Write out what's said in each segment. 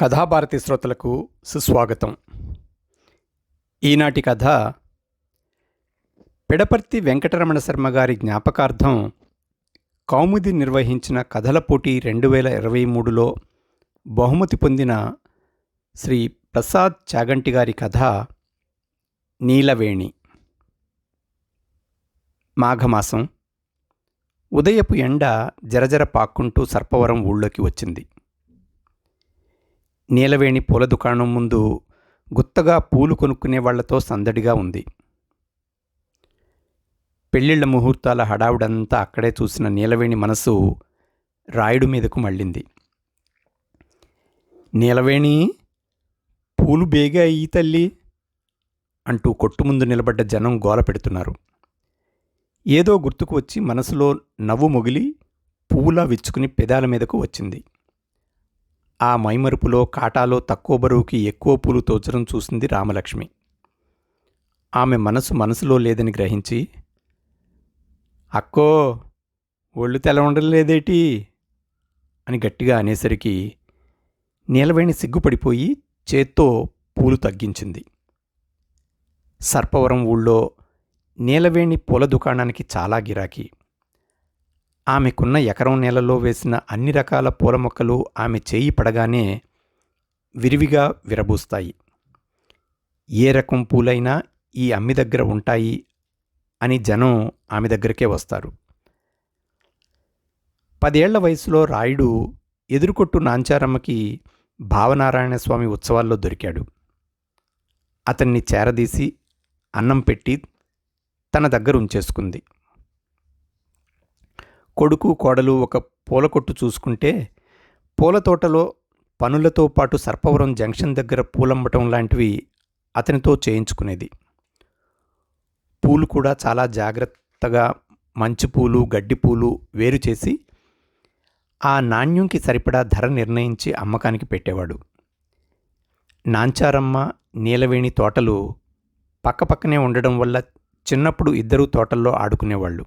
కథాభారతి శ్రోతలకు సుస్వాగతం. ఈనాటి కథ పిడపర్తి వెంకటరమణ శర్మ గారి జ్ఞాపకార్థం కౌముది నిర్వహించిన కథల పోటీ రెండు వేల ఇరవై మూడులో బహుమతి పొందిన శ్రీ ప్రసాద్ చాగంటి గారి కథ నీలవేణి. మాఘమాసం ఉదయపు ఎండ జరజర పాక్కుంటూ సర్పవరం ఊళ్ళోకి వచ్చింది. నీలవేణి పూల దుకాణం ముందు గుత్తగా పూలు కొనుక్కునే వాళ్ళతో సందడిగా ఉంది. పెళ్ళిళ్ళ ముహూర్తాల హడావుడంతా అక్కడే చూసిన నీలవేణి మనసు రాయుడు మీదకు మళ్ళింది. నీలవేణి పూలు బేగా ఈ తల్లి అంటూ కొట్టు ముందు నిలబడ్డ జనం గోల పెడుతున్నారు. ఏదో గుర్తుకు వచ్చి మనసులో నవ్వు మొగిలి పూలా విచ్చుకుని పెదాల మీదకు వచ్చింది. ఆ మైమరుపులో కాటాలో తక్కువ బరువుకి ఎక్కువ పూలు తోచడం చూసింది రామలక్ష్మి. ఆమె మనసు మనసులో లేదని గ్రహించి అక్కో ఒళ్ళు తెలవడం లేదేటి అని గట్టిగా అనేసరికి నీలవేణి సిగ్గుపడిపోయి చేత్తో పూలు తగ్గించింది. సర్పవరం ఊళ్ళో నీలవేణి పూల దుకాణానికి చాలా గిరాకీ. ఆమెకున్న ఎకరం నేలలో వేసిన అన్ని రకాల పూల మొక్కలు ఆమె చేయి పడగానే విరివిగా విరబూస్తాయి. ఏ రకం పూలైనా ఈ అమ్మి దగ్గర ఉంటాయి అని జనం ఆమె దగ్గరకే వస్తారు. పదేళ్ళ వయసులో రాయుడు ఎదురుకొట్టు నాంచారమ్మకి భావనారాయణ స్వామి ఉత్సవాల్లో దొరికాడు. అతన్ని చేరదీసి అన్నం పెట్టి తన దగ్గర ఉంచేసుకుంది కొడుకు కోడలు ఒక పూల కొట్టు చూసుకుంటే పూల తోటలో పనులతో పాటు సర్పవరం జంక్షన్ దగ్గర పూలమ్మటం లాంటివి అతనితో చేయించుకునేది. పూలు కూడా చాలా జాగ్రత్తగా మంచి పూలు గడ్డి పూలు వేరు చేసి ఆ నాణ్యంకి సరిపడా ధర నిర్ణయించి అమ్మకానికి పెట్టేవాడు. నాంచారమ్మ నీలవేణి తోటలు పక్కపక్కనే ఉండడం వల్ల చిన్నప్పుడు ఇద్దరూ తోటల్లో ఆడుకునేవాళ్ళు.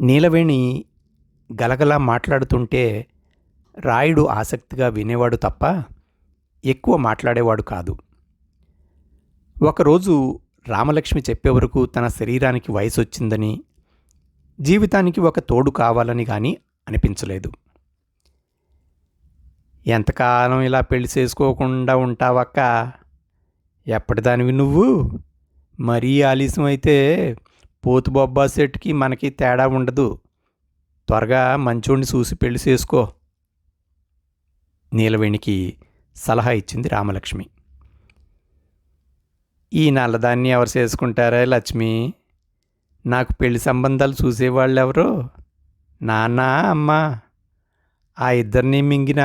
నీలవేణి గలగలా మాట్లాడుతుంటే రాయుడు ఆసక్తిగా వినేవాడు తప్ప ఎక్కువ మాట్లాడేవాడు కాదు. ఒకరోజు రామలక్ష్మి చెప్పే వరకు తన శరీరానికి వయసు వచ్చిందని జీవితానికి ఒక తోడు కావాలని కానీ అనిపించలేదు. ఎంతకాలం ఇలా పెళ్ళి చేసుకోకుండా ఉంటావక్క? ఎప్పటిదానివి నువ్వు? మరీ ఆలస్యం అయితే పోతు బొబ్బా సెట్కి మనకి తేడా ఉండదు. త్వరగా మంచోడిని చూసి పెళ్ళి చేసుకో. నీలవేణికి సలహా ఇచ్చింది రామలక్ష్మి. ఈ నల్లదాన్ని ఎవరు చేసుకుంటారా లక్ష్మి? నాకు పెళ్ళి సంబంధాలు చూసేవాళ్ళు ఎవరు నాన్న అమ్మ. ఆ ఇద్దరిని మింగిన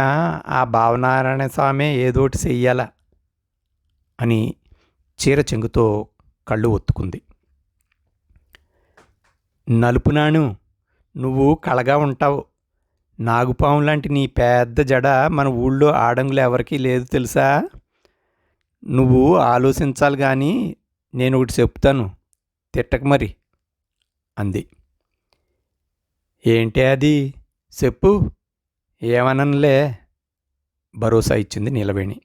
ఆ భావనారాయణ స్వామి ఏదోటి చెయ్యాల అని చీర చెంగుతో కళ్ళు ఒత్తుకుంది. నలుపునాను. నువ్వు కళగా ఉంటావు. నాగుపాము లాంటి నీ పెద్ద జడ మన ఊళ్ళో ఆడంగులు ఎవరికీ లేదు తెలుసా? నువ్వు ఆలోచించాలి కానీ నేను ఒకటి చెప్తాను. తిట్టక మరి. అంది. ఏంటి అది? చెప్పు. ఏమనలే భరోసా ఇచ్చింది నీలవేణి.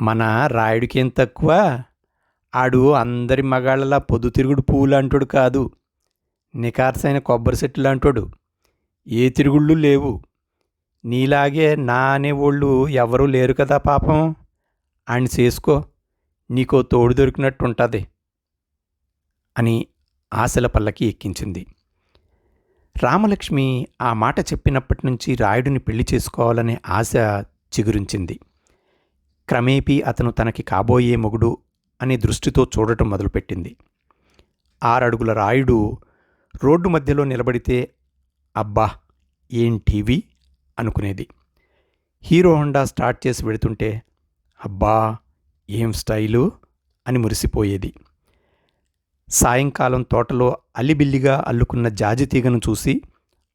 మన రాయుడికి ఏం తక్కువ? ఆడు అందరి మగాళ్ళలా పొద్దుతిరుగుడు పువ్వు లాంటోడు కాదు. నికార్సైన కొబ్బరి చెట్టు లాంటోడు ఏ తిరుగుళ్ళు లేవు. నీలాగే నా అనేవాళ్ళు ఎవరూ లేరు కదా పాపం. ఆయన చేసుకో. నీకో తోడు దొరికినట్టు ఉంటుంది అని ఆశల పల్లకి ఎక్కించింది. రామలక్ష్మి ఆ మాట చెప్పినప్పటి నుంచి రాయుడిని పెళ్ళి చేసుకోవాలనే ఆశ చిగురించింది. క్రమేపీ అతను తనకి కాబోయే మొగుడు అనే దృష్టితో చూడటం మొదలుపెట్టింది. ఆరడుగుల రాయుడు రోడ్డు మధ్యలో నిలబడితే అబ్బా ఏం టీవీ? అనుకునేది. హీరో హోండా స్టార్ట్ చేసి వెడుతుంటే అబ్బా ఏం స్టైలు? అని మురిసిపోయేది. సాయంకాలం తోటలో అల్లిబిల్లిగా అల్లుకున్న జాజి తీగను చూసి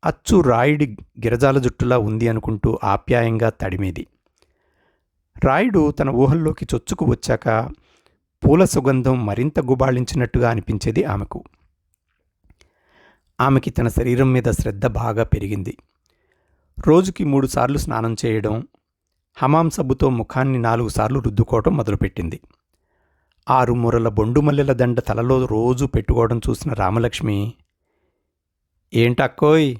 అచ్చు రాయుడి గిరజాల జుట్టులా ఉంది అనుకుంటూ ఆప్యాయంగా తడిమేది. రాయుడు తన ఊహల్లోకి చొచ్చుకు వచ్చాక పూల సుగంధం మరింత గుబాళించినట్టుగా అనిపించేది ఆమెకు. ఆమెకి తన శరీరం మీద శ్రద్ధ బాగా పెరిగింది. రోజుకి మూడుసార్లు స్నానం చేయడం హమాం సబ్బుతో ముఖాన్ని నాలుగు సార్లు రుద్దుకోవటం మొదలుపెట్టింది. ఆరు మూరల బొండుమల్లెల దండ తలలో రోజు పెట్టుకోవడం చూసిన రామలక్ష్మి ఏంటక్కోయ్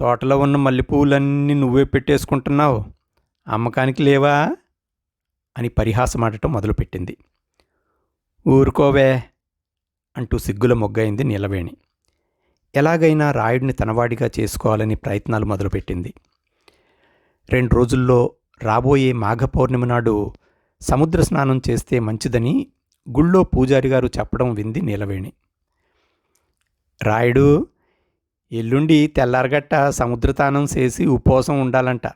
తోటలో ఉన్న మల్లెపూలన్నీ నువ్వే పెట్టేసుకుంటున్నావు అమ్మకానికి లేవా? అని పరిహాసమాడటం మొదలుపెట్టింది. ఊరుకోవే అంటూ సిగ్గుల మొగ్గైంది నీలవేణి. ఎలాగైనా రాయుడిని తనవాడిగా చేసుకోవాలని ప్రయత్నాలు మొదలుపెట్టింది. రెండు రోజుల్లో రాబోయే మాఘ పౌర్ణమి నాడు సముద్ర స్నానం చేస్తే మంచిదని గుళ్ళో పూజారి గారు చెప్పడం వింది నీలవేణి. రాయుడు ఎల్లుండి తెల్లారగట్ట సముద్రతానం చేసి ఉపవాసం ఉండాలంట.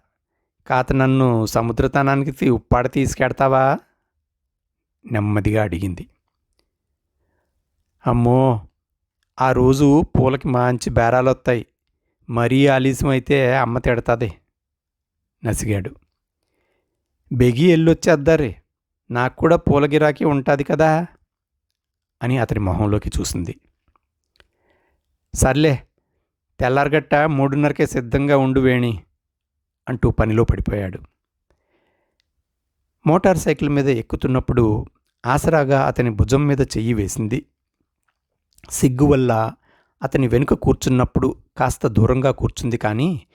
కాత నన్ను సముద్రతానానికి ఉప్పాడ తీసుకెడతావా? నెమ్మదిగా అడిగింది. అమ్మో ఆ రోజు పూలకి మంచి బేరాలు వస్తాయి మరీ ఆలస్యం అయితే అమ్మ తిడతాది. నసిగాడు. బెగి ఎల్లొచ్చేద్దారే నాకు కూడా పూల గిరాకీ ఉంటుంది కదా అని అతని మొహంలోకి చూసింది. సర్లే తెల్లారగట్ట మూడున్నరకే సిద్ధంగా ఉండు వేణి అంటూ పనిలో పడిపోయాడు. మోటార్ సైకిల్ మీద ఎక్కుతున్నప్పుడు ఆసరాగా అతని భుజం మీద చెయ్యి వేసింది. సిగ్గు వల్ల అతని వెనుక కూర్చున్నప్పుడు కాస్త దూరంగా కూర్చుంది కానీ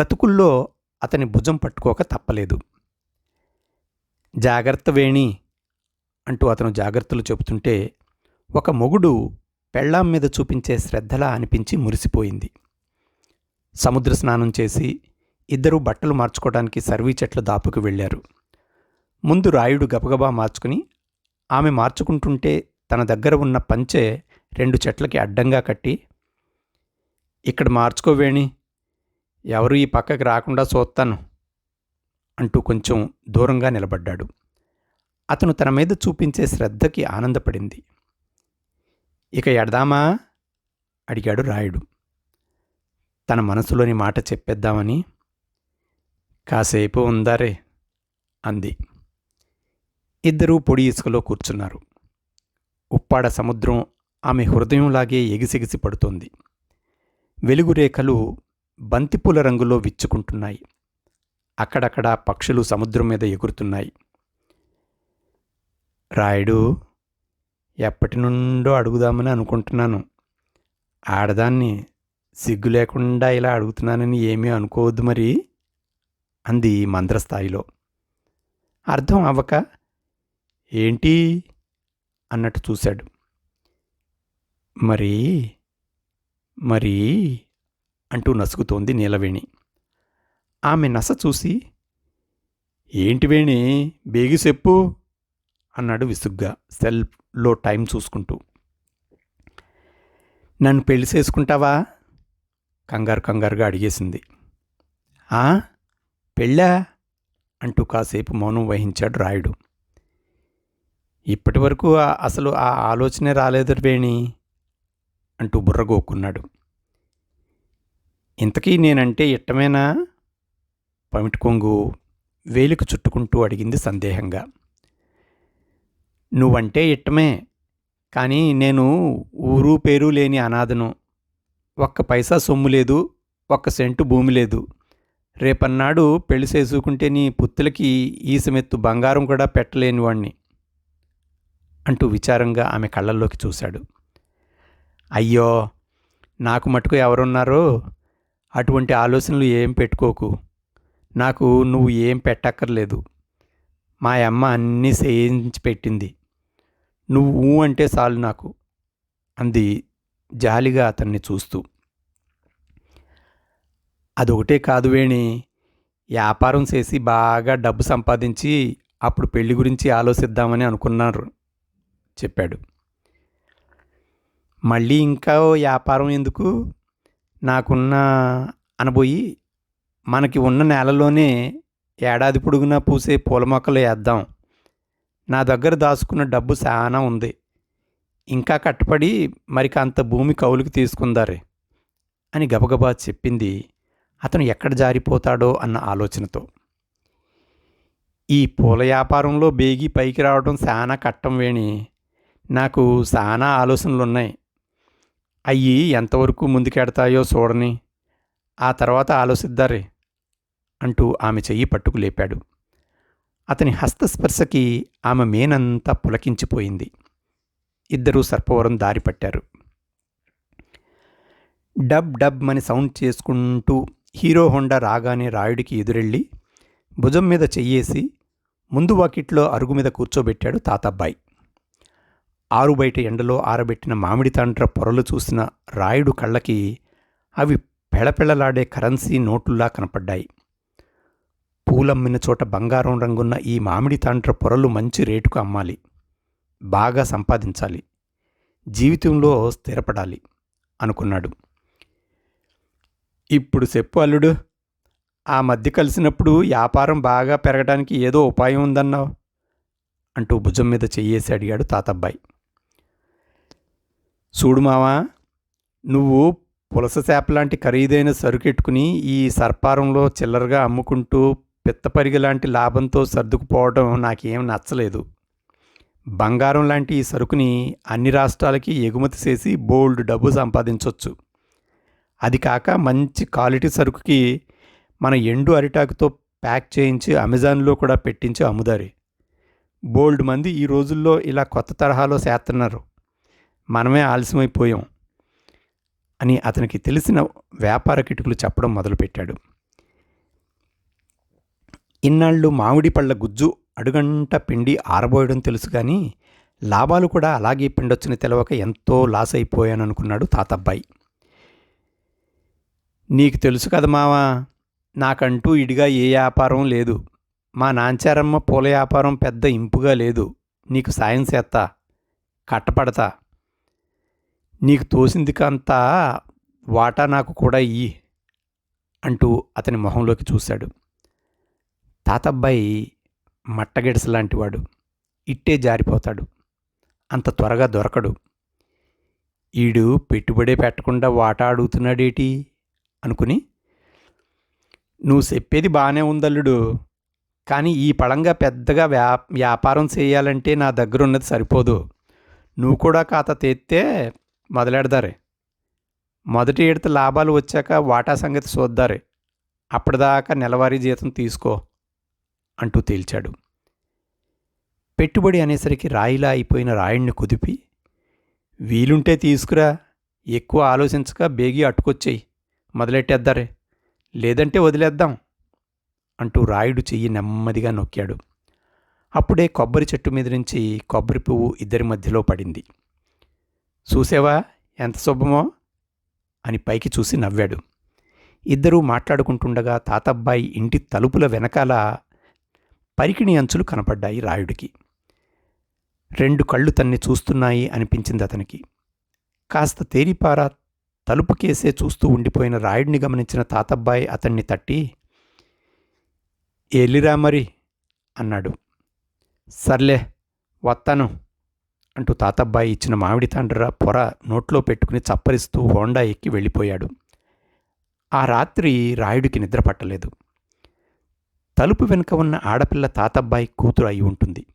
గతుకుల్లో అతని భుజం పట్టుకోక తప్పలేదు. జాగ్రత్త వేణి అంటూ అతను జాగ్రత్తలు చెబుతుంటే ఒక మొగుడు పెళ్ళాం మీద చూపించే శ్రద్ధలా అనిపించి మురిసిపోయింది. సముద్ర స్నానం చేసి ఇద్దరూ బట్టలు మార్చుకోవడానికి సర్వీ చెట్ల దాపుకు వెళ్ళారు. ముందు రాయుడు గబగబా మార్చుకుని ఆమె మార్చుకుంటుంటే తన దగ్గర ఉన్న పంచె రెండు చెట్లకి అడ్డంగా కట్టి ఇక్కడ మార్చుకోవేణి ఎవరు ఈ పక్కకి రాకుండా చూస్తాను అంటూ కొంచెం దూరంగా నిలబడ్డాడు. అతను తన మీద చూపించే శ్రద్ధకి ఆనందపడింది. ఇక ఎడదామా? అడిగాడు రాయుడు. తన మనసులోని మాట చెప్పేద్దామని కాసేపు ఉందారే అంది. ఇద్దరూ పొడి ఇసుకలో కూర్చున్నారు. ఉప్పాడ సముద్రం ఆమె హృదయంలాగే ఎగిసెగిసి పడుతోంది. వెలుగురేఖలు బంతిపూల రంగులో విచ్చుకుంటున్నాయి. అక్కడక్కడ పక్షులు సముద్రం మీద ఎగురుతున్నాయి. రాయుడు ఎప్పటి నుండో అడుగుదామని అనుకుంటున్నాను. ఆడదాన్ని సిగ్గు లేకుండా ఇలా అడుగుతున్నానని ఏమీ అనుకోవద్దు మరి అంది మంద్రస్థాయిలో. అర్థం అవ్వక ఏంటి? అన్నట్టు చూశాడు. మరి మరి అంటూ నసుగుతోంది నీలవేణి. ఆమె నస చూసి ఏంటి వేణి బేగి చెప్పు అన్నాడు విసుగ్గా సెల్లో టైం చూసుకుంటూ. నన్ను పెళ్ళి చేసుకుంటావా? కంగారు కంగారుగా అడిగేసింది. ఆ పెళ్ళా? అంటూ కాసేపు మౌనం వహించాడు రాయుడు. ఇప్పటి వరకు అసలు ఆ ఆలోచనే రాలేదు వేణి. అంటూ బుర్రగోక్కున్నాడు ఇంతకీ నేనంటే ఇట్టమేనా? పమిటి కొంగు వేలికి చుట్టుకుంటూ అడిగింది సందేహంగా. నువ్వంటే ఇట్టమే కానీ నేను ఊరు పేరు లేని అనాథను. ఒక్క పైసా సొమ్ము లేదు ఒక్క సెంటు భూమి లేదు. రేపన్నాడు పెళ్ళి చేసుకుంటే నీ పుత్తులకి ఈసమెత్తు బంగారం కూడా పెట్టలేని వాణ్ణి అంటూ విచారంగా ఆమె కళ్ళల్లోకి చూశాడు. అయ్యో నాకు మటుకు ఎవరున్నారు? అటువంటి ఆలోచనలు ఏం పెట్టుకోకు. నాకు నువ్వు ఏం పెట్టక్కర్లేదు. మా అమ్మ అన్నీ చేయించి పెట్టింది. నువ్వు అంటే చాలు నాకు అంది జాలిగా అతన్ని చూస్తూ. అదొకటే కాదు వేణి వ్యాపారం చేసి బాగా డబ్బు సంపాదించి అప్పుడు పెళ్ళి గురించి ఆలోచిద్దామని అనుకున్నారు చెప్పాడు. మళ్ళీ ఇంకా వ్యాపారం ఎందుకు? నాకున్న అనబోయి మనకి ఉన్న నేలలోనే ఏడాది పొడుగునా పూసే పూల మొక్కలు వేద్దాం. నా దగ్గర దాచుకున్న డబ్బు చాలా ఉంది. ఇంకా కట్టపడి మరికి అంత భూమి కౌలుకి తీసుకుందారే అని గబగబా చెప్పింది అతను ఎక్కడ జారిపోతాడో అన్న ఆలోచనతో. ఈ పూల వ్యాపారంలో బేగి పైకి రావడం చాలా కట్టం వేణి. నాకు చాలా ఆలోచనలున్నాయి. అయ్యి ఎంతవరకు ముందుకెడతాయో చూడని. ఆ తర్వాత ఆలోచిద్దారే అంటూ ఆమె చెయ్యి పట్టుకు లేపాడు. అతని హస్తస్పర్శకి ఆమె మేనంతా పులకించిపోయింది. ఇద్దరూ సర్పవరం దారి పట్టారు. డబ్ డబ్ అని సౌండ్ చేసుకుంటూ హీరో హోండా రాగానే రాయుడికి ఎదురెళ్ళి భుజం మీద చెయ్యేసి ముందు వాకిట్లో అరుగు మీద కూర్చోబెట్టాడు తాతబ్బాయి. ఆరు బయట ఎండలో ఆరబెట్టిన మామిడి తాండ్ర పొరలు చూసిన రాయుడు కళ్ళకి అవి పెళపెళలాడే కరెన్సీ నోటుల్లా కనపడ్డాయి. పూలమ్మిన చోట బంగారం రంగున్న ఈ మామిడి తాండ్ర పొరలు మంచి రేటుకు అమ్మాలి. బాగా సంపాదించాలి. జీవితంలో స్థిరపడాలి అనుకున్నాడు. ఇప్పుడు చెప్పు అల్లుడు ఆ మధ్య కలిసినప్పుడు వ్యాపారం బాగా పెరగడానికి ఏదో ఉపాయం ఉందన్నావు? అంటూ భుజం మీద చెయ్యేసి అడిగాడు తాతబ్బాయి. చూడు మావా నువ్వు పులస చేప లాంటి ఖరీదైన సరుకెట్టుకుని ఈ సర్పారంలో చిల్లరగా అమ్ముకుంటూ పిత్తపరిగి లాంటి లాభంతో సర్దుకుపోవడం నాకేం నచ్చలేదు. బంగారం లాంటి ఈ సరుకుని అన్ని రాష్ట్రాలకి ఎగుమతి చేసి బోల్డ్ డబ్బు సంపాదించవచ్చు అది కాక మంచి క్వాలిటీ సరుకుకి మన ఎండు అరిటాకుతో ప్యాక్ చేయించి అమెజాన్లో కూడా పెట్టించి అమ్ముదారి. బోల్డ్ మంది ఈ రోజుల్లో ఇలా కొత్త తరహాలో చేస్తున్నారు మనమే ఆలస్యమైపోయాం అని అతనికి తెలిసిన వ్యాపార కిటుకులు చెప్పడం మొదలుపెట్టాడు. ఇన్నాళ్ళు మామిడి పళ్ళ గుజ్జు అడుగంట పిండి ఆరబోయడం తెలుసు కానీ లాభాలు కూడా అలాగే పిండొచ్చని తెలవక ఎంతో లాస్ అయిపోయాను అనుకున్నాడు తాతబ్బాయి. నీకు తెలుసు కదా మావా నాకంటూ ఇడిగా ఏ వ్యాపారం లేదు. మా నాంచారమ్మ పూల వ్యాపారం పెద్ద ఇంపుగా లేదు. నీకు సాయం చేస్తా కట్టపడతా నీకు తోసింది కంతా వాటా నాకు కూడా ఇయ్యి అంటూ అతని మొహంలోకి చూశాడు. తాతబ్బాయి మట్టగిడస లాంటివాడు. ఇట్టే జారిపోతాడు. అంత త్వరగా దొరకడు. ఈడు పెట్టుబడే పెట్టకుండా వాటా అడుగుతున్నాడేటి? అనుకుని నువ్వు చెప్పేది బాగానే ఉందల్లుడు. కానీ ఈ పడంగా పెద్దగా వ్యా వ్యాపారం చేయాలంటే నా దగ్గర ఉన్నది సరిపోదు. నువ్వు కూడా ఖాతా తెస్తే మొదలెడదారే. మొదటి ఏడుత లాభాలు వచ్చాక వాటా సంగతి చూద్దారే అప్పటిదాకా నెలవారీ జీతం తీసుకో అంటూ తేల్చాడు. పెట్టుబడి అనేసరికి రాయిలా అయిపోయిన రాయుణ్ణి కుదిపి వీలుంటే తీసుకురా ఎక్కువ ఆలోచించక బేగి అట్టుకొచ్చేయి మొదలెట్టేద్దారే. లేదంటే వదిలేద్దాం అంటూ రాయుడు చెయ్యి నెమ్మదిగా నొక్కాడు. అప్పుడే కొబ్బరి చెట్టు మీద నుంచి కొబ్బరి పువ్వు ఇద్దరి మధ్యలో పడింది. చూసావా? ఎంత శుభమో? అని పైకి చూసి నవ్వాడు. ఇద్దరూ మాట్లాడుకుంటుండగా తాతబ్బాయి ఇంటి తలుపుల వెనకాల పరికిణి అంచులు కనపడ్డాయి రాయుడికి. రెండు కళ్ళు తన్ని చూస్తున్నాయి అనిపించింది అతనికి. కాస్త తేరిపారా తలుపు కేసే చూస్తూ ఉండిపోయిన రాయుడిని గమనించిన తాతబ్బాయి అతన్ని తట్టి ఎల్లిరా మరి? అన్నాడు. సర్లే వస్తాను అంటూ తాతబ్బాయి ఇచ్చిన మామిడి తండ్ర పొర నోట్లో పెట్టుకుని చప్పరిస్తూ హోండా ఎక్కి వెళ్ళిపోయాడు. ఆ రాత్రి రాయుడికి నిద్ర పట్టలేదు. తలుపు వెనుక ఉన్న ఆడపిల్ల తాతబ్బాయి కూతురు అయి ఉంటుంది.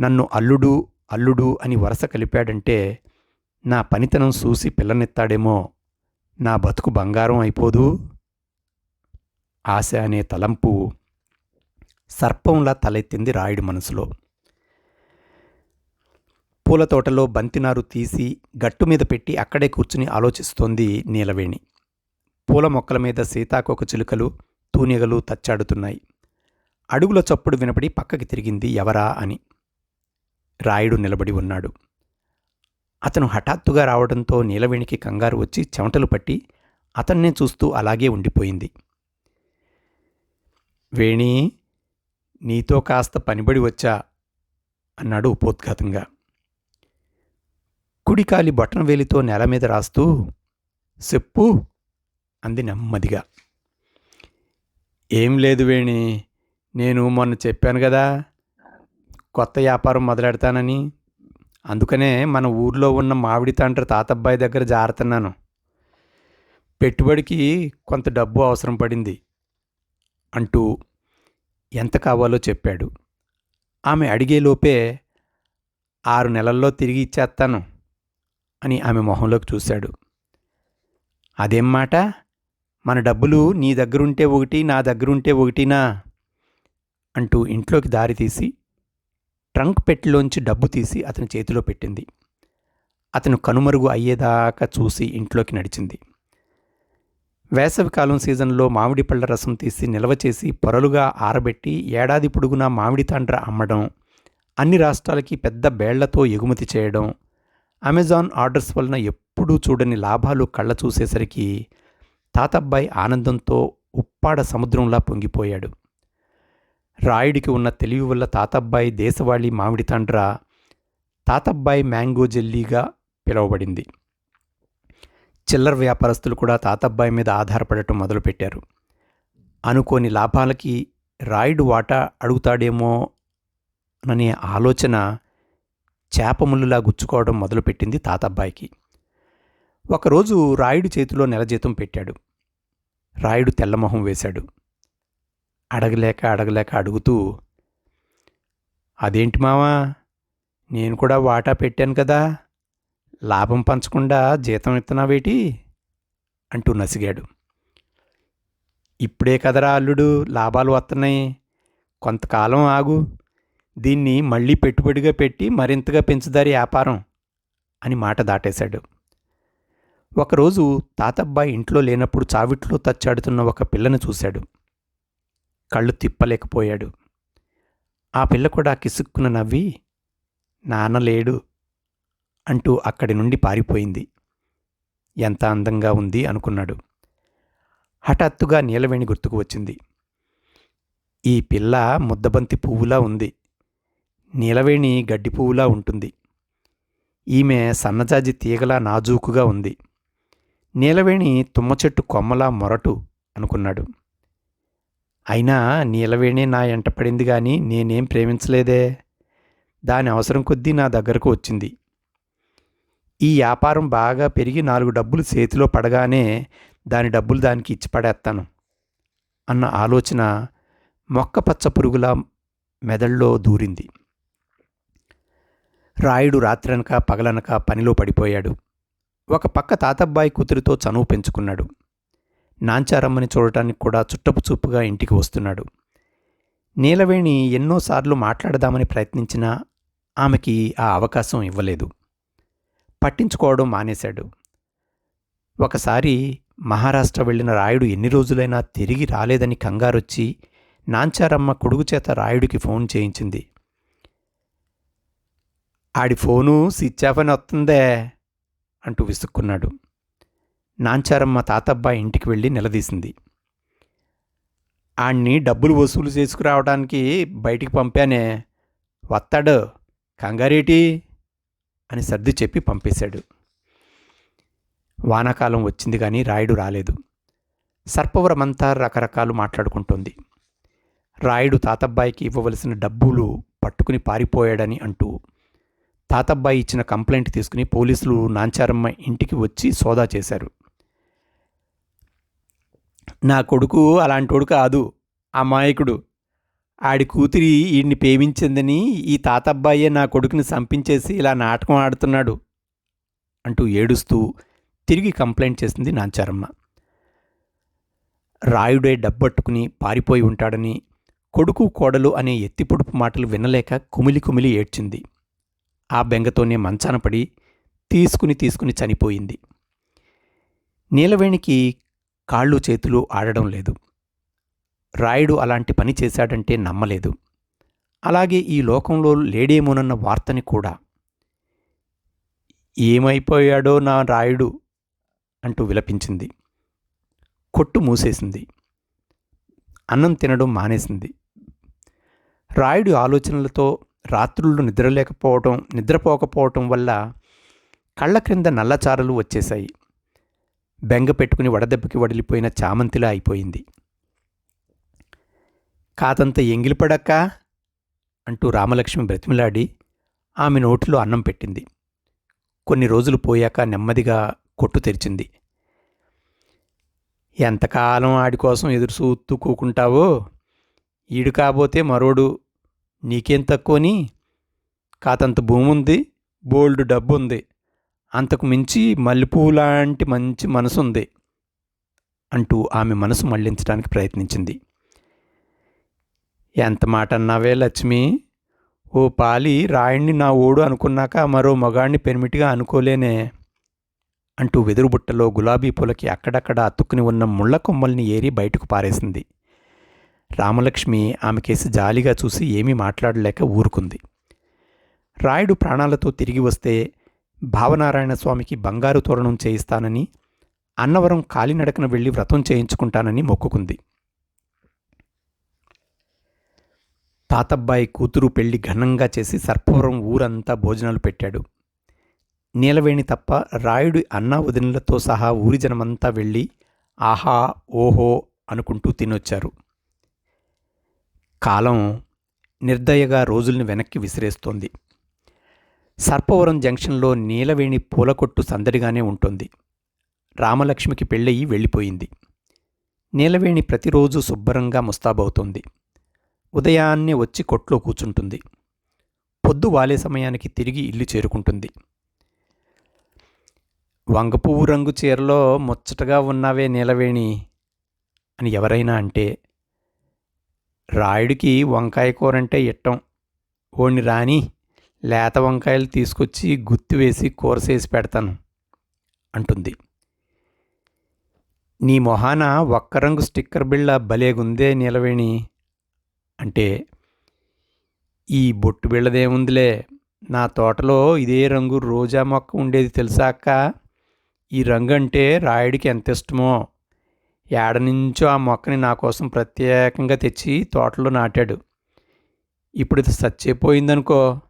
నన్ను అల్లుడు అల్లుడు అని వరస కలిపాడంటే నా పనితనం చూసి పిల్లనెత్తాడేమో నా బతుకు బంగారం అయిపోదు. ఆశ అనే తలంపు సర్పంలా తలెత్తింది రాయుడి మనసులో. పూల తోటలో బంతినారు తీసి గట్టు మీద పెట్టి అక్కడే కూర్చుని ఆలోచిస్తోంది నీలవేణి. పూల మొక్కల మీద సీతాకోక చిలుకలు తూనిగలు తచ్చాడుతున్నాయి. అడుగుల చప్పుడు వినపడి పక్కకి తిరిగింది ఎవరా అని. రాయుడు నిలబడి ఉన్నాడు. అతను హఠాత్తుగా రావడంతో నీలవేణికి కంగారు వచ్చి చెమటలు పట్టి అతన్నే చూస్తూ అలాగే ఉండిపోయింది. వేణి నీతో కాస్త పనిబడి వచ్చా అన్నాడు ఉపోద్ఘాతంగా. కుడికాలి బొటనవేలితో నేల మీద రాస్తూ చెప్పు అంది నెమ్మదిగా. ఏం లేదు వేణి నేను మొన్న చెప్పాను కదా కొత్త వ్యాపారం మొదలెడతానని. అందుకనే మన ఊర్లో ఉన్న మామిడి తండ్రి తాతబ్బాయి దగ్గర జారుతున్నాను. పెట్టుబడికి కొంత డబ్బు అవసరం పడింది అంటూ ఎంత కావాలో చెప్పాడు. ఆమె అడిగేలోపే ఆరు నెలల్లో తిరిగి ఇచ్చేస్తాను. అని ఆమె మొహంలోకి చూశాడు. అదేం మాట? మన డబ్బులు నీ దగ్గరుంటే ఒకటి నా దగ్గరుంటే ఒకటినా? అంటూ ఇంట్లోకి దారి తీసి ట్రంక్ పెట్టిలోంచి డబ్బు తీసి అతని చేతిలో పెట్టింది. అతను కనుమరుగు అయ్యేదాకా చూసి ఇంట్లోకి నడిచింది. వేసవికాలం సీజన్లో మామిడి పళ్ళ రసం తీసి నిల్వ చేసి పొరలుగా ఆరబెట్టి ఏడాది పొడుగునా మామిడి తాండ్ర అమ్మడం అన్ని రాష్ట్రాలకి పెద్ద బేళ్ళతో ఎగుమతి చేయడం అమెజాన్ ఆర్డర్స్ వలన ఎప్పుడూ చూడని లాభాలు కళ్ళ చూసేసరికి తాతబ్బాయి ఆనందంతో ఉప్పాడ సముద్రంలా పొంగిపోయాడు. రాయుడికి ఉన్న తెలివి వల్ల తాతబ్బాయి దేశవాళీ మామిడి తండ్ర తాతబ్బాయి మ్యాంగో జెల్లీగా పిలువబడింది. చిల్లర వ్యాపారస్తులు కూడా తాతబ్బాయి మీద ఆధారపడటం మొదలుపెట్టారు. అనుకోని లాభాలకి రాయుడు వాటా అడుగుతాడేమో అనే చేప చేపముళ్ళులా గుచ్చుకోవడం మొదలుపెట్టింది తాతబ్బాయికి. ఒకరోజు రాయుడు చేతిలో నెల జీతం పెట్టాడు. రాయుడు తెల్లమొహం వేశాడు. అడగలేక అడగలేక అడుగుతూ అదేంటి మావా? నేను కూడా వాటా పెట్టాను కదా. లాభం పంచకుండా జీతం ఇస్తున్నావేటి అంటూ నసిగాడు. ఇప్పుడే కదరా అల్లుడు లాభాలు వస్తున్నాయి కొంతకాలం ఆగు. దీన్ని మళ్ళీ పెట్టుబడిగా పెట్టి మరింతగా పెంచుదారి వ్యాపారం అని మాట దాటేశాడు. ఒకరోజు తాతబ్బాయి ఇంట్లో లేనప్పుడు చావిట్లో తచ్చాడుతున్న ఒక పిల్లను చూశాడు. కళ్ళు తిప్పలేకపోయాడు. ఆ పిల్ల కూడా కిసుక్కున నవ్వి నాన్న లేడు అంటూ అక్కడి నుండి పారిపోయింది. ఎంత అందంగా ఉంది అనుకున్నాడు. హఠాత్తుగా నీలవేణి గుర్తుకు వచ్చింది. ఈ పిల్ల ముద్దబంతి పువ్వులా ఉంది. నీలవేణి గడ్డి పువ్వులా ఉంటుంది. ఈమె సన్నజాజి తీగలా నాజూకుగా ఉంది. నీలవేణి తుమ్మ చెట్టు కొమ్మలా మొరటు అనుకున్నాడు. అయినా నీలవేణి నా ఎంట పడింది కానీ నేనేం ప్రేమించలేదే. దాని అవసరం కొద్దీ నా దగ్గరకు వచ్చింది. ఈ వ్యాపారం బాగా పెరిగి నాలుగు డబ్బులు చేతిలో పడగానే దాని డబ్బులు దానికి ఇచ్చి పడేస్తాను అన్న ఆలోచన మొక్క పచ్చ పురుగుల మెదళ్ళలో దూరింది. రాయుడు రాత్రనక పగలనక పనిలో పడిపోయాడు. ఒక పక్క తాతబ్బాయి కూతురితో చనువు పెంచుకున్నాడు. నాంచారమ్మని చూడటానికి కూడా చుట్టపు చూపుగా ఇంటికి వస్తున్నాడు. నీలవేణి ఎన్నోసార్లు మాట్లాడదామని ప్రయత్నించినా ఆమెకి ఆ అవకాశం ఇవ్వలేదు. పట్టించుకోవడం మానేశాడు. ఒకసారి మహారాష్ట్ర వెళ్ళిన రాయుడు ఎన్ని రోజులైనా తిరిగి రాలేదని కంగారొచ్చి నాంచారమ్మ కొడుకు చేత రాయుడికి ఫోన్ చేయించింది. ఆడి ఫోను స్విచ్ ఆఫ్ అని వస్తుందే అంటూ విసుక్కున్నాడు. నాంచారమ్మ తాతబ్బాయి ఇంటికి వెళ్ళి నిలదీసింది. ఆణ్ణి డబ్బులు వసూలు చేసుకురావడానికి బయటికి పంపానే వస్తాడు కంగారేటి? అని సర్ది చెప్పి పంపేశాడు. వానాకాలం వచ్చింది కానీ రాయుడు రాలేదు. సర్పవరమంతా రకరకాలు మాట్లాడుకుంటోంది. రాయుడు తాతబ్బాయికి ఇవ్వవలసిన డబ్బులు పట్టుకుని పారిపోయాడని అంటూ తాతబ్బాయి ఇచ్చిన కంప్లైంట్ తీసుకుని పోలీసులు నాంచారమ్మ ఇంటికి వచ్చి సోదా చేశారు. నా కొడుకు అలాంటోడు కాదు అమాయకుడు ఆడి కూతురి ఈడిని ప్రేమించిందని ఈ తాతబ్బాయే నా కొడుకుని సంపించేసి ఇలా నాటకం ఆడుతున్నాడు అంటూ ఏడుస్తూ తిరిగి కంప్లైంట్ చేసింది నాంచారమ్మ. రాయుడే డబ్బట్టుకుని పారిపోయి ఉంటాడని కొడుకు కోడలు అనే ఎత్తిపొడుపు మాటలు వినలేక కుమిలి కుమిలి ఏడ్చింది. ఆ బెంగతోనే మంచాన పడి తీసుకుని తీసుకుని చనిపోయింది. నీలవేణికి కాళ్ళు చేతులు ఆడడం లేదు. రాయుడు అలాంటి పని చేశాడంటే నమ్మలేదు. అలాగే ఈ లోకంలో లేడేమోనన్న వార్తని కూడా. ఏమైపోయాడో నా రాయుడు అంటూ విలపించింది. కొట్టు మూసేసింది. అన్నం తినడం మానేసింది. రాయుడి ఆలోచనలతో రాత్రుళ్ళు నిద్రలేకపోవటం నిద్రపోకపోవటం వల్ల కళ్ళ క్రింద నల్లచారలు వచ్చేశాయి. బెంగ పెట్టుకుని వడదెబ్బకి వడిలిపోయిన చామంతిలా అయిపోయింది. కాతంత ఎంగిలిపడక్క అంటూ రామలక్ష్మి బ్రతిమిలాడి ఆమె నోటిలో అన్నం పెట్టింది. కొన్ని రోజులు పోయాక నెమ్మదిగా కొట్టు తెరిచింది. ఎంతకాలం ఆడి కోసం ఎదురు చూస్తూ కూకుంటావో? ఈడు కాబోతే మరోడు నీకేం తక్కువని కాతంత భూమి ఉంది బోల్డ్ డబ్బు ఉంది అంతకు మించి మల్లెపూ లాంటి మంచి మనసుంది అంటూ ఆమె మనసు మళ్ళించడానికి ప్రయత్నించింది. ఎంత మాట అన్నావే లక్ష్మి? ఓ పాలి రాయుణ్ణి నా ఓడు అనుకున్నాక మరో మగాణ్ణి పెనిమిటిగా అనుకోలేనే అంటూ వెదురుబుట్టలో గులాబీ పూలకి అక్కడక్కడ అతుక్కుని ఉన్న ముళ్ళ కొమ్మల్ని ఏరి బయటకు పారేసింది. రామలక్ష్మి ఆమెకేసి జాలిగా చూసి ఏమీ మాట్లాడలేక ఊరుకుంది. రాయుడు ప్రాణాలతో తిరిగి వస్తే భావనారాయణ స్వామికి బంగారు తోరణం చేయిస్తానని అన్నవరం కాలినడకన వెళ్ళి వ్రతం చేయించుకుంటానని మొక్కుకుంది. తాతబ్బాయి కూతురు పెళ్ళి ఘనంగా చేసి సర్పవరం ఊరంతా భోజనాలు పెట్టాడు. నీలవేణి తప్ప రాయుడు అన్నా వదినలతో సహా ఊరి జనమంతా వెళ్ళి ఆహా ఓహో అనుకుంటూ తినొచ్చారు. కాలం నిర్దయగా రోజుల్ని వెనక్కి విసిరేస్తోంది. సర్పవరం జంక్షన్లో నీలవేణి పూలకొట్టు సందడిగానే ఉంటుంది. రామలక్ష్మికి పెళ్ళయి వెళ్ళిపోయింది. నీలవేణి ప్రతిరోజు శుభ్రంగా ముస్తాబవుతుంది. ఉదయాన్నే వచ్చి కొట్లో కూచుంటుంది పొద్దు వాలే సమయానికి తిరిగి ఇల్లు చేరుకుంటుంది. వంగపువ్వు రంగు చీరలో ముచ్చటగా ఉన్నావే నీలవేణి అని ఎవరైనా అంటే రాయుడికి వంకాయ కూర అంటే ఇట్టం ఓణ్ణి రాని లేత వంకాయలు తీసుకొచ్చి గుత్తి వేసి కూర చేసి పెడతాను అంటుంది. నీ మొహాన ఒక్క రంగు స్టిక్కర్ బిళ్ళ భలేగుందే నీలవేణి అంటే ఈ బొట్టు బిళ్ళదేముందిలే నా తోటలో ఇదే రంగు రోజా మొక్క ఉండేది తెలుసాక ఈ రంగు అంటే రాయుడికి ఎంత ఇష్టమో ఏడనుంచో ఆ మొక్కని నా కోసం ప్రత్యేకంగా తెచ్చి తోటలో నాటాడు. ఇప్పుడు ఇది సచ్చిపోయిందనుకో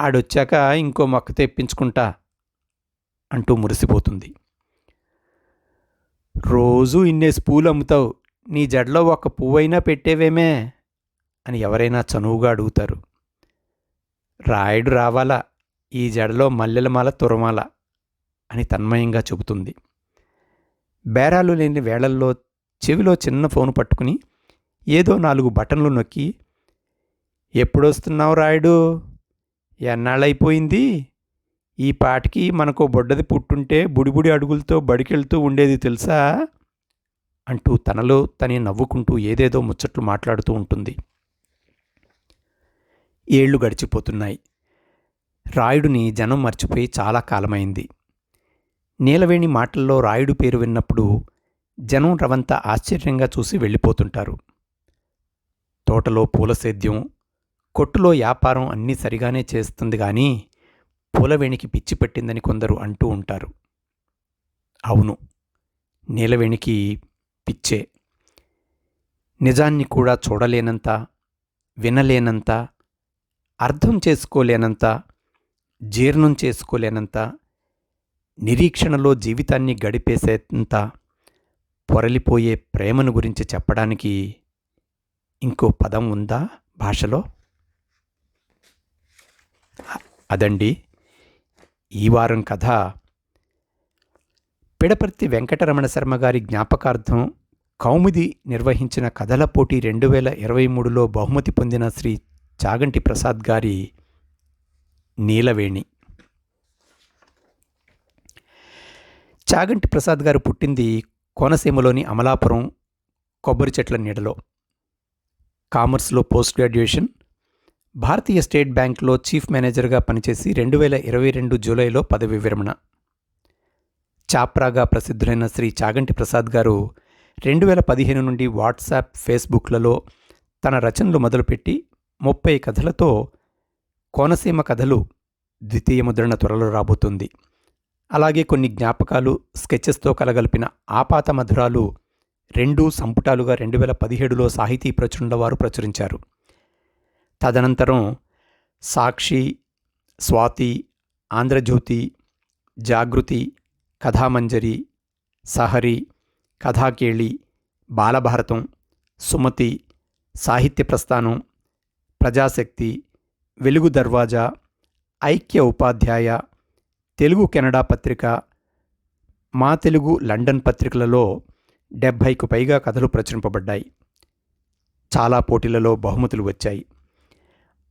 ఆడొచ్చాక ఇంకో మొక్క తెప్పించుకుంటా అంటూ మురిసిపోతుంది. రోజూ ఇన్నేసి పూలు అమ్ముతావు నీ జడలో ఒక పువ్వైనా పెట్టేవేమే అని ఎవరైనా చనువుగా అడుగుతారు. రాయుడు రావాలా ఈ జడలో మల్లెల మాల తురమాల అని తన్మయంగా చెబుతుంది. బేరాలు లేని వేళల్లో చెవిలో చిన్న ఫోను పట్టుకుని ఏదో నాలుగు బటన్లు నొక్కి ఎప్పుడొస్తున్నావు రాయుడు? ఎన్నాళ్ళైపోయింది ఈ పాటికి మనకు బొడ్డది పుట్టుంటే బుడిబుడి అడుగులతో బడికెళ్తూ ఉండేది తెలుసా? అంటూ తనలో తనే నవ్వుకుంటూ ఏదేదో ముచ్చట్లు మాట్లాడుతూ ఉంటుంది. ఏళ్ళు గడిచిపోతున్నాయి. రాయుడిని జనం మర్చిపోయి చాలా కాలమైంది. నీలవేణి మాటల్లో రాయుడు పేరు విన్నప్పుడు జనం రవంతా ఆశ్చర్యంగా చూసి వెళ్ళిపోతుంటారు. తోటలో పూల సేద్యం కొట్టులో వ్యాపారం అన్నీ సరిగానే చేస్తుంది కానీ పూలవేణికి పిచ్చి పెట్టిందని కొందరు అంటూ ఉంటారు. అవును నీలవేణికి పిచ్చే. నిజాన్ని కూడా చూడలేనంత వినలేనంత అర్థం చేసుకోలేనంత జీర్ణం చేసుకోలేనంత నిరీక్షణలో జీవితాన్ని గడిపేసేంత పొరలిపోయే ప్రేమను గురించి చెప్పడానికి ఇంకో పదం ఉందా భాషలో? అదండి ఈ వారం కథ. పిడపర్తి వెంకటరమణ శర్మ గారి జ్ఞాపకార్థం కౌముది నిర్వహించిన కథల పోటీ రెండు వేల ఇరవై మూడులో బహుమతి పొందిన శ్రీ చాగంటి ప్రసాద్ గారి నీలవేణి. చాగంటి ప్రసాద్ గారు పుట్టింది కోనసీమలోని అమలాపురం కొబ్బరి చెట్ల నీడలో. కామర్స్లో పోస్ట్ గ్రాడ్యుయేషన్. భారతీయ స్టేట్ బ్యాంక్లో చీఫ్ మేనేజర్గా పనిచేసి రెండు వేల ఇరవై రెండు జూలైలో పదవి విరమణ. చాప్రాగా ప్రసిద్ధులైన శ్రీ చాగంటి ప్రసాద్ గారు రెండు వేల పదిహేను నుండి వాట్సాప్ ఫేస్బుక్లలో తన రచనలు మొదలుపెట్టి ముప్పై కథలతో కోనసీమ కథలు ద్వితీయ ముద్రణ త్వరలో రాబోతుంది. అలాగే కొన్ని జ్ఞాపకాలు స్కెచెస్తో కలగలిపిన ఆపాత మధురాలు రెండు సంపుటాలుగా రెండు వేల పదిహేడులో సాహితీ ప్రచురణల వారు ప్రచురించారు. తదనంతరం సాక్షి స్వాతి ఆంధ్రజ్యోతి జాగృతి కథామంజరి సహరి కథాకేళి బాలభారతం సుమతి సాహిత్య ప్రస్థానం ప్రజాశక్తి వెలుగు దర్వాజా ఐక్య ఉపాధ్యాయ తెలుగు కెనడా పత్రిక మా తెలుగు లండన్ పత్రికలలో డెబ్భైకు పైగా కథలు ప్రచురింపబడ్డాయి. చాలా పోటీలలో బహుమతులు వచ్చాయి.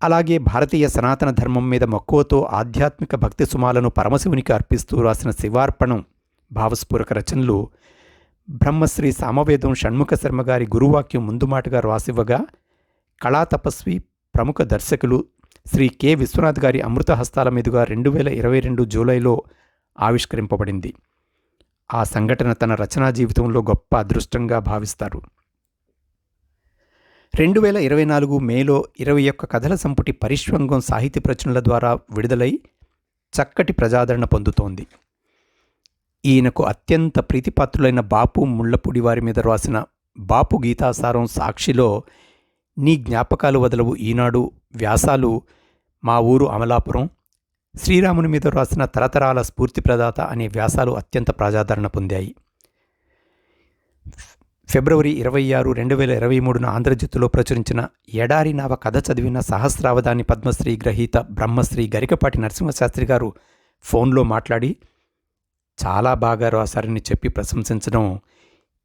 అలాగే భారతీయ సనాతన ధర్మం మీద మక్కువతో ఆధ్యాత్మిక భక్తి సుమాలను పరమశివునికి అర్పిస్తూ రాసిన శివార్పణం భావస్ఫూరక రచనలు బ్రహ్మశ్రీ సామవేదం షణ్ముఖ శర్మ గారి గురువాక్యం ముందు మాటగా రాసివ్వగా కళా తపస్వి ప్రముఖ దర్శకులు శ్రీ కె. విశ్వనాథ్ గారి అమృత హస్తాల మీదుగా రెండు వేల ఇరవై రెండు జూలైలో ఆవిష్కరింపబడింది. ఆ సంఘటన తన రచనా జీవితంలో గొప్ప అదృష్టంగా భావిస్తారు. రెండు వేల ఇరవై నాలుగు మేలో ఇరవై ఒక్క కథల సంపుటి పరిష్వంగం సాహిత్య ప్రచురణల ద్వారా విడుదలై చక్కటి ప్రజాదరణ పొందుతోంది. ఈయనకు అత్యంత ప్రీతిపాత్రులైన బాపు ముళ్ళపూడి వారి మీద రాసిన బాపు గీతాసారం సాక్షిలో నీ జ్ఞాపకాలు వదలవు. ఈనాడు వ్యాసాలు మా ఊరు అమలాపురం. శ్రీరాముని మీద రాసిన తరతరాల స్ఫూర్తి ప్రదాత అనే వ్యాసాలు అత్యంత ప్రజాదరణ పొందాయి. ఫిబ్రవరి ఇరవై ఆరు రెండు వేల ఇరవై మూడున ఆంధ్రజ్యోతిలో ప్రచురించిన ఎడారి నావ కథ చదివిన సహస్రావధాని పద్మశ్రీ గ్రహీత బ్రహ్మశ్రీ గరికపాటి నరసింహశాస్త్రి గారు ఫోన్లో మాట్లాడి చాలా బాగా రాశారని చెప్పి ప్రశంసించడం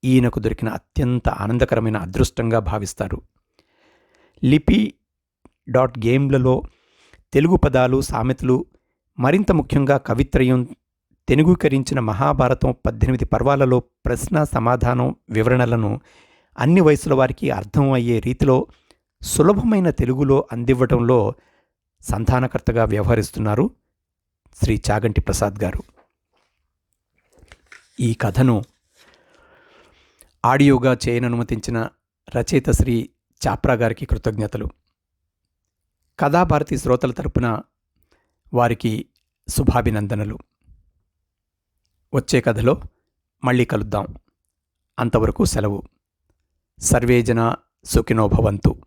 ఈయనకు దొరికిన అత్యంత ఆనందకరమైన అదృష్టంగా భావిస్తారు. లిపి డాట్ గేమ్లలో తెలుగు పదాలు సామెతలు మరింత ముఖ్యంగా కవిత్రయం తెనుగుకరించిన మహాభారతం పద్దెనిమిది పర్వాలలో ప్రశ్న సమాధానం వివరణలను అన్ని వయసుల వారికి అర్థం అయ్యే రీతిలో సులభమైన తెలుగులో అందివ్వటంలో సంధానకర్తగా వ్యవహరిస్తున్నారు శ్రీ చాగంటి ప్రసాద్ గారు. ఈ కథను ఆడియోగా చేయననుమతించిన రచయిత శ్రీ చాప్రా గారికి కృతజ్ఞతలు. కథాభారతి శ్రోతల తరపున వారికి శుభాభినందనలు. వచ్చే కథలో మళ్ళీ కలుద్దాం. అంతవరకు సెలవు. సర్వేజన సుఖినోభవంతు